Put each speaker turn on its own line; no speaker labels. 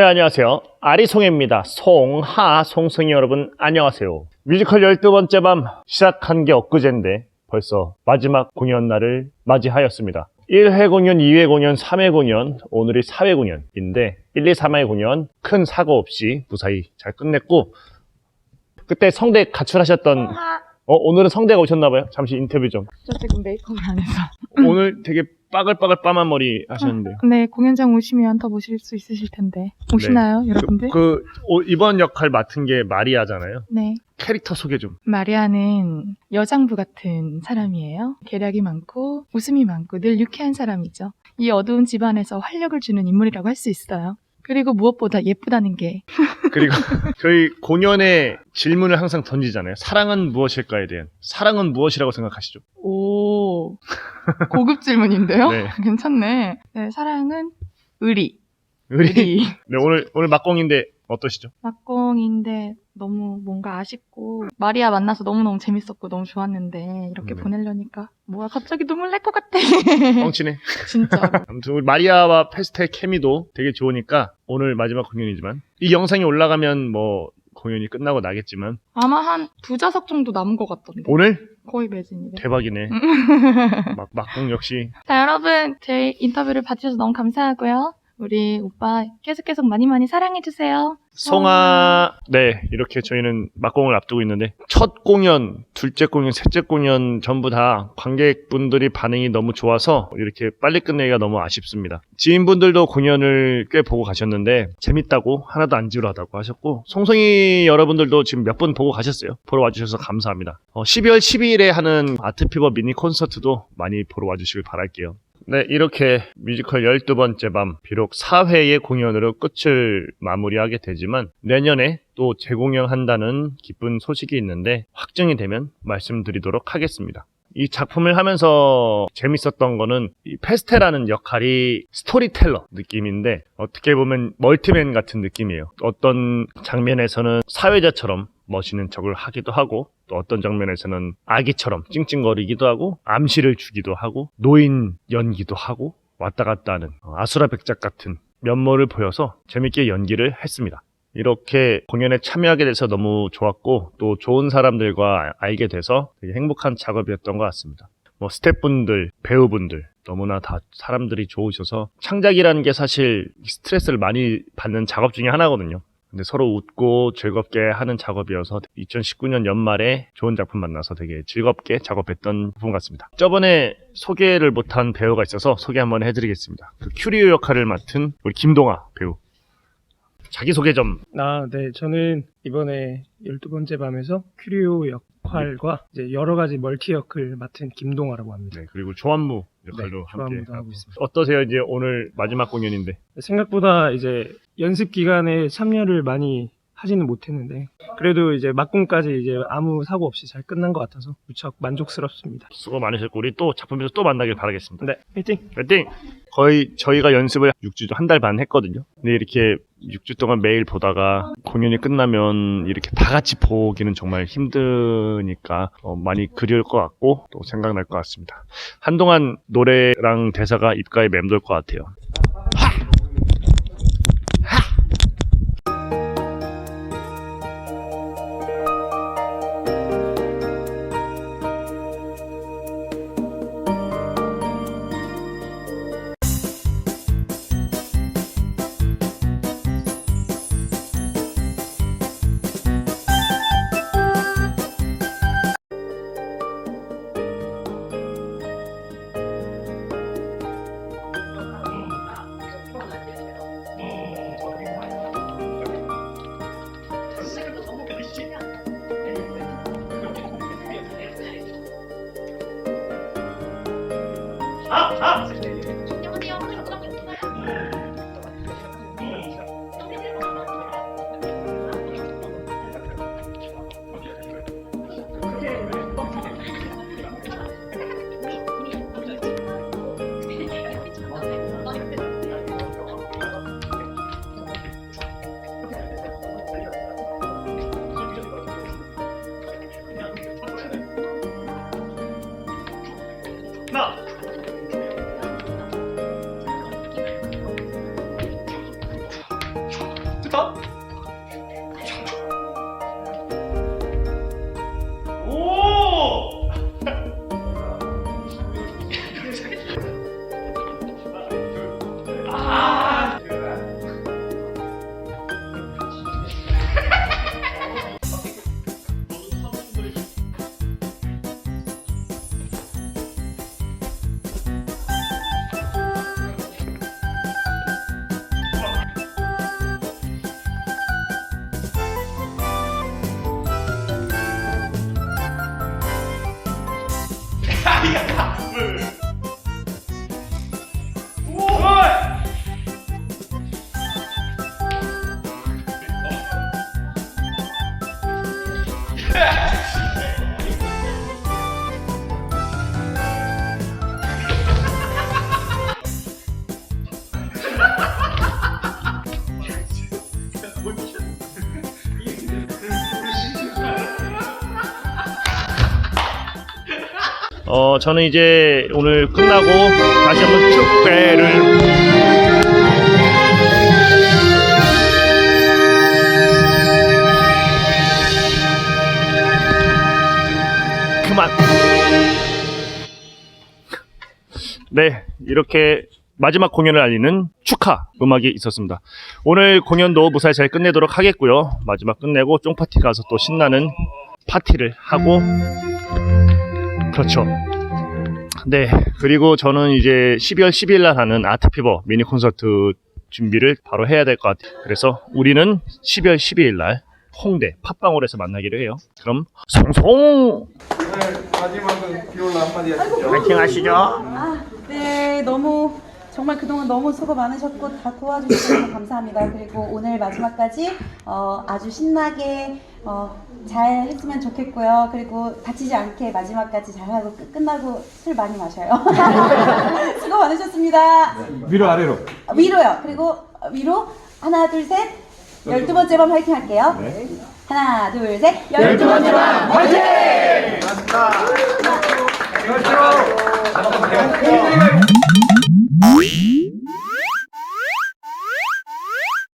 네, 안녕하세요. 아리송입니다. 송 하, 송승이 여러분, 안녕하세요. 뮤지컬 12번째 밤 시작한 게 엊그제인데 벌써 마지막 공연 날을 맞이하였습니다. 1회 공연, 2회 공연, 3회 공연, 오늘이 4회 공연인데 1, 2, 3회 공연 큰 사고 없이 무사히 잘 끝냈고 그때 성대 가출하셨던 어, 오늘은 성대가 오셨나봐요. 잠시 인터뷰 좀.
저 지금 메이크업을 안 해서.
오늘 되게 빠글빠글 빠만 머리 하셨는데요.
네, 공연장 오시면 더 보실 수 있으실 텐데. 오시나요, 여러분들?
그 오- 이번 역할 맡은 게 마리아잖아요.
네.
캐릭터 소개 좀.
마리아는 여장부 같은 사람이에요. 계략이 많고, 웃음이 많고, 늘 유쾌한 사람이죠. 이 어두운 집안에서 활력을 주는 인물이라고 할 수 있어요. 그리고 무엇보다 예쁘다는 게.
그리고 저희 공연에 질문을 항상 던지잖아요. 사랑은 무엇일까에 대한. 사랑은 무엇이라고 생각하시죠?
오, 고급 질문인데요?
네.
괜찮네. 네, 사랑은 의리. 의리.
네, 오늘 오늘 막공인데 어떠시죠?
막공인데 너무 뭔가 아쉽고 마리아 만나서 너무너무 재밌었고 너무 좋았는데 이렇게
네.
보내려니까 뭐야 갑자기 눈물 날 것 같아
뻥치네.
진짜로
아무튼 우리 마리아와 페스텔 케미도 되게 좋으니까 오늘 마지막 공연이지만 이 영상이 올라가면 뭐 공연이 끝나고 나겠지만
아마 한 두 좌석 정도 남은 것 같던데
오늘
거의 매진이래.
대박이네. 막 막공 역시.
자 여러분 제 인터뷰를 봐주셔서 너무 감사하고요 우리 오빠 계속 계속 많이 많이 사랑해주세요
송아 네 이렇게 저희는 막공을 앞두고 있는데 첫 공연, 둘째 공연, 셋째 공연 전부 다 관객분들이 반응이 너무 좋아서 이렇게 빨리 끝내기가 너무 아쉽습니다. 지인분들도 공연을 꽤 보고 가셨는데 재밌다고 하나도 안 지루하다고 하셨고 송송이 여러분들도 지금 몇 분 보고 가셨어요. 보러 와주셔서 감사합니다. 어, 12월 12일에 하는 아트피버 미니 콘서트도 많이 보러 와주시길 바랄게요. 네, 이렇게 뮤지컬 12번째 밤, 비록 4회의 공연으로 끝을 마무리하게 되지만 내년에 또 재공연한다는 기쁜 소식이 있는데 확정이 되면 말씀드리도록 하겠습니다. 이 작품을 하면서 재밌었던 거는 이 페스테라는 역할이 스토리텔러 느낌인데 어떻게 보면 멀티맨 같은 느낌이에요. 어떤 장면에서는 사회자처럼 멋있는 척을 하기도 하고 또 어떤 장면에서는 아기처럼 찡찡거리기도 하고 암시를 주기도 하고 노인 연기도 하고 왔다 갔다 하는 어, 아수라 백작 같은 면모를 보여서 재밌게 연기를 했습니다. 이렇게 공연에 참여하게 돼서 너무 좋았고 또 좋은 사람들과 알게 돼서 되게 행복한 작업이었던 것 같습니다. 뭐 스태프분들, 배우분들 너무나 다 사람들이 좋으셔서 창작이라는 게 사실 스트레스를 많이 받는 작업 중에 하나거든요. 근데 서로 웃고 즐겁게 하는 작업이어서 2019년 연말에 좋은 작품 만나서 되게 즐겁게 작업했던 부분 같습니다. 저번에 소개를 못한 배우가 있어서 소개 한번 해드리겠습니다. 그 큐리오 역할을 맡은 우리 김동아 배우. 자기소개 좀
아, 네. 저는 이번에 12번째 밤에서 큐리오 역할과 이제 여러 가지 멀티 역을 맡은 김동아라고 합니다.
네, 그리고 조한무 역할로
네,
함께
조한무도 하고 있습니다.
어떠세요? 이제 오늘 마지막 공연인데
생각보다 이제 연습 기간에 참여를 많이 하지는 못했는데 그래도 이제 막공까지 이제 아무 사고 없이 잘 끝난 것 같아서 무척 만족스럽습니다.
수고 많으셨고 우리 또 작품에서 또 만나길 바라겠습니다.
네, 화이팅!
파이팅! 거의 저희가 연습을 6주 한 달 반 했거든요. 근데 이렇게 6주 동안 매일 보다가 공연이 끝나면 이렇게 다 같이 보기는 정말 힘드니까 어, 많이 그리울 것 같고 또 생각날 것 같습니다. 한동안 노래랑 대사가 입가에 맴돌 것 같아요. 好哎呀呀嗯 어, 저는 이제 오늘 끝나고 다시 한번 축배를. 네, 이렇게 마지막 공연을 알리는 축하 음악이 있었습니다. 오늘 공연도 무사히 잘 끝내도록 하겠고요. 마지막 끝내고 쫑파티 가서 또 신나는 파티를 하고 그렇죠. 네, 그리고 저는 이제 12월 10일 날 하는 아트피버 미니 콘서트 준비를 바로 해야 될 것 같아요. 그래서 우리는 12월 12일 날 홍대 팟빵홀에서 만나기로 해요. 그럼 송송
마지막은 비올라 한마디 하시죠.
파이팅 하시죠.
아, 네, 너무 정말 그동안 너무 수고 많으셨고 다 도와주셔서 감사합니다. 그리고 오늘 마지막까지 어, 아주 신나게 어, 잘 했으면 좋겠고요. 그리고 다치지 않게 마지막까지 잘하고 끝- 끝나고 술 많이 마셔요. 수고 많으셨습니다.
위로 아래로.
위로요. 그리고 위로 하나 둘 셋. 열두 번째 밤 화이팅 할게요. 하나 둘 셋. 열두 번째 밤 화이팅!